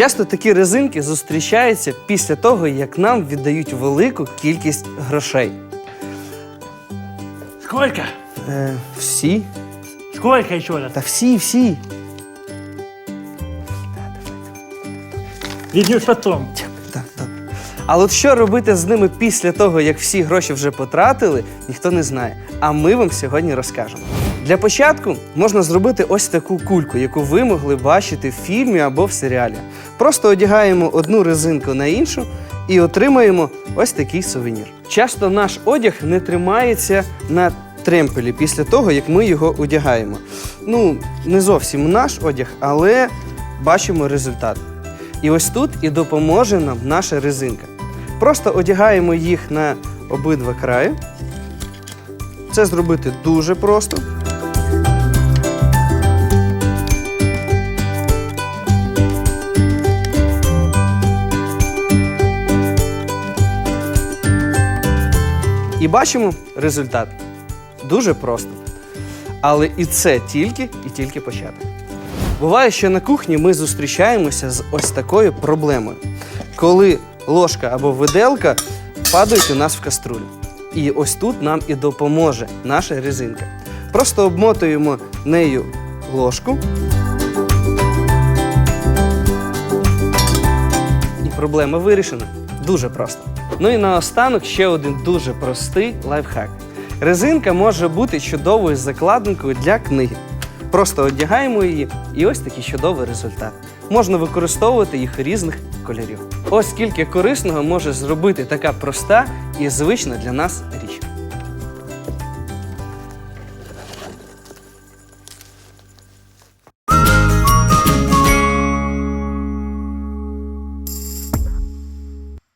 Часто такі резинки зустрічаються після того, як нам віддають велику кількість грошей. Сколько? Е, всі? Сколько еще раз? Та всі, всі. Видишь потом. Так, от що робити з ними після того, як всі гроші вже потратили, ніхто не знає. А ми вам сьогодні розкажемо. Для початку можна зробити ось таку кульку, яку ви могли бачити в фільмі або в серіалі. Просто одягаємо одну резинку на іншу і отримаємо ось такий сувенір. Часто наш одяг не тримається на тремпелі після того, як ми його одягаємо. Ну, не зовсім наш одяг, але бачимо результат. І ось тут і допоможе нам наша резинка. Просто одягаємо їх на обидва краї. Це зробити дуже просто. І бачимо результат. Дуже просто. Але і це тільки і тільки початок. Буває, що на кухні ми зустрічаємося з ось такою проблемою, коли ложка або виделка падають у нас в каструлю. І ось тут нам і допоможе наша резинка. Просто обмотуємо нею ложку. І проблема вирішена. Дуже просто. Ну і наостанок ще один дуже простий лайфхак. Резинка може бути чудовою закладинкою для книги. Просто одягаємо її, і ось такий чудовий результат. Можна використовувати їх різних кольорів. Ось скільки корисного може зробити така проста і звична для нас річ.